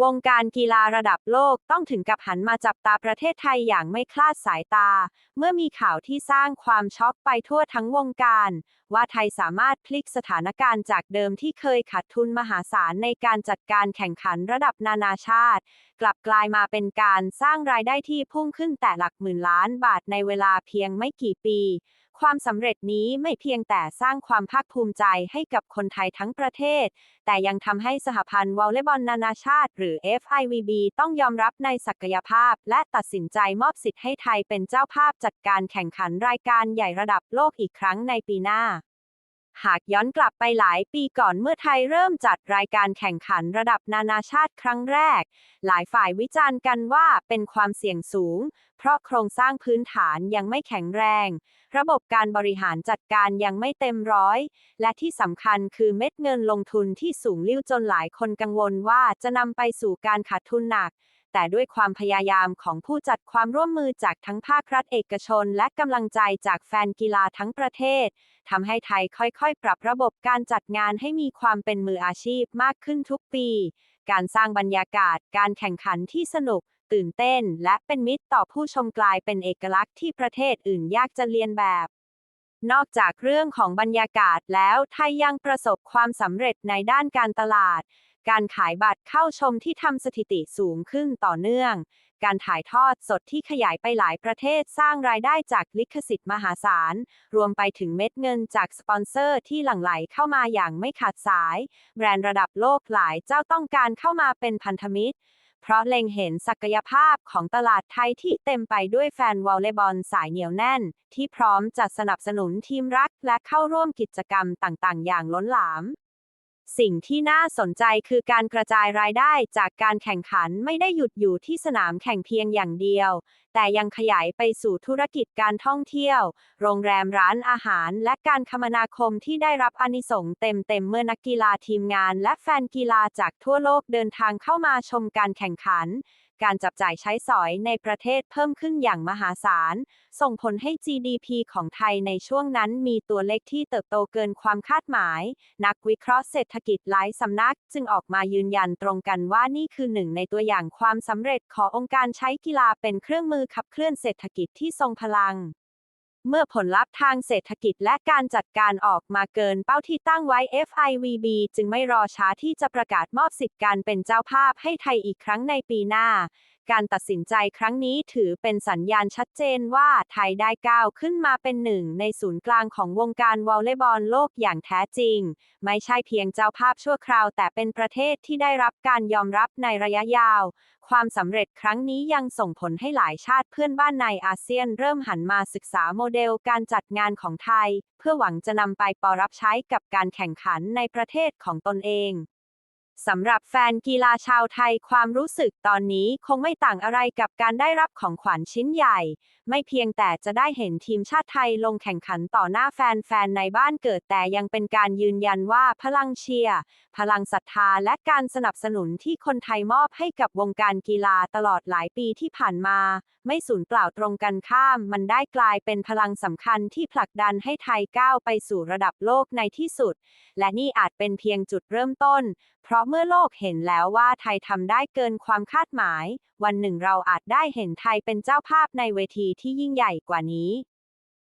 วงการกีฬาระดับโลกต้องถึงกับหันมาจับตาประเทศไทยอย่างไม่คลาดสายตา เมื่อมีข่าวที่สร้างความช็อกไปทั่วทั้งวงการ ว่าไทยสามารถพลิกสถานการณ์จากเดิมที่เคยขาดทุนมหาศาลในการจัดการแข่งขันระดับนานาชาติ กลับกลายมาเป็นการสร้างรายได้ที่พุ่งขึ้นแต่หลักหมื่นล้านบาทในเวลาเพียงไม่กี่ปีความสำเร็จนี้ไม่เพียงแต่สร้างความภาคภูมิใจให้กับคนไทยทั้งประเทศ แต่ยังทำให้สหพันธ์วอลเลย์บอลนานาชาติ หรือ FIVB ต้องยอมรับในศักยภาพ และตัดสินใจมอบสิทธิ์ให้ไทยเป็นเจ้าภาพจัดการแข่งขันรายการใหญ่ระดับโลกอีกครั้งในปีหน้า หากย้อนกลับไปหลายปีก่อนเมื่อไทยเริ่มจัดรายการแข่งขันระดับนานาชาติครั้งแรก หลายฝ่ายวิจารณ์กันว่าเป็นความเสี่ยงสูง เพราะโครงสร้างพื้นฐานยังไม่แข็งแรง ระบบการบริหารจัดการยังไม่เต็มร้อย และที่สำคัญคือเม็ดเงินลงทุนที่สูงลิ่วจนหลายคนกังวลว่าจะนำไปสู่การขาดทุนหนัก แต่ด้วยความพยายามของผู้จัดความร่วมมือจากทั้งภาครัฐเอกชน และกำลังใจจากแฟนกีฬาทั้งประเทศทำให้ไทยค่อยๆ ปรับระบบการจัดงานให้มีความเป็นมืออาชีพมากขึ้นทุกปี การสร้างบรรยากาศการแข่งขันที่สนุก ตื่นเต้น และเป็นมิตรต่อผู้ชมกลายเป็นเอกลักษณ์ที่ประเทศอื่นยากจะเลียนแบบนอกจากเรื่องของบรรยากาศแล้วไทยยังประสบความสำเร็จในด้านการตลาด การขายบัตรเข้าชมที่ทำสถิติสูงขึ้นต่อเนื่อง การถ่ายทอดสดที่ขยายไปหลายประเทศสร้างรายได้จากลิขสิทธิ์มหาศาล รวมไปถึงเม็ดเงินจากสปอนเซอร์ที่หลั่งไหลเข้ามาอย่างไม่ขาดสาย แบรนด์ระดับโลกหลายเจ้าต้องการเข้ามาเป็นพันธมิตรเพราะเล็งเห็นศักยภาพของตลาดไทยที่เต็มไปด้วยแฟนวอลเลย์บอลสายเหนียวแน่น ที่พร้อมจะสนับสนุนทีมรักและเข้าร่วมกิจกรรมต่างๆ อย่างล้นหลาม สิ่งที่น่าสนใจคือการกระจายรายได้จากการแข่งขันไม่ได้หยุดอยู่ที่สนามแข่งเพียงอย่างเดียว แต่ยังขยายไปสู่ธุรกิจการท่องเที่ยว โรงแรมร้านอาหาร และการคมนาคมที่ได้รับอนิสงส์เต็มๆเมื่อนักกีฬาทีมงาน และแฟนกีฬาจากทั่วโลกเดินทางเข้ามาชมการแข่งขันการจับจ่ายใช้สอยในประเทศเพิ่มขึ้นอย่างมหาศาล ส่งผลให้ GDP ของไทยในช่วงนั้นมีตัวเลขที่เติบโตเกินความคาดหมาย นักวิเคราะห์เศรษฐกิจหลายสำนักจึงออกมายืนยันตรงกันว่านี่คือหนึ่งในตัวอย่างความสำเร็จขององค์การใช้กีฬาเป็นเครื่องมือขับเคลื่อนเศรษฐกิจที่ทรงพลัง เมื่อผลลัพธ์ทางเศรษฐกิจและการจัดการออกมาเกินเป้าที่ตั้งไว้ FIVB จึงไม่รอช้าที่จะประกาศมอบสิทธิ์การเป็นเจ้าภาพให้ไทยอีกครั้งในปีหน้าการตัดสินใจครั้งนี้ถือเป็นสัญญาณชัดเจนว่าไทยได้ก้าวขึ้นมาเป็นหนึ่งในศูนย์กลางของวงการวอลเลย์บอลโลกอย่างแท้จริง ไม่ใช่เพียงเจ้าภาพชั่วคราว แต่เป็นประเทศที่ได้รับการยอมรับในระยะยาว ความสำเร็จครั้งนี้ยังส่งผลให้หลายชาติเพื่อนบ้านในอาเซียนเริ่มหันมาศึกษาโมเดลการจัดงานของไทย เพื่อหวังจะนำไปปรับใช้กับการแข่งขันในประเทศของตนเอง สำหรับแฟนกีฬาชาวไทยความรู้สึกตอนนี้คงไม่ต่างอะไรกับการได้รับของขวัญชิ้นใหญ่ ไม่เพียงแต่จะได้เห็นทีมชาติไทยลงแข่งขันต่อหน้าแฟนๆในบ้านเกิดแต่ยังเป็นการยืนยันว่าพลังเชียร์พลังศรัทธาและการสนับสนุนที่คนไทยมอบให้กับวงการกีฬาตลอดหลายปีที่ผ่านมา ไม่สูญเปล่าตรงกันข้าม มันได้กลายเป็นพลังสำคัญที่ผลักดันให้ไทยก้าวไปสู่ระดับโลกในที่สุด และนี่อาจเป็นเพียงจุดเริ่มต้น เพราะมื่อโลกเห็นแล้วว่าไทยทำได้เกินความคาดหมาย วันหนึ่งเราอาจได้เห็นไทยเป็นเจ้าภาพในเวทีที่ยิ่งใหญ่กว่านี้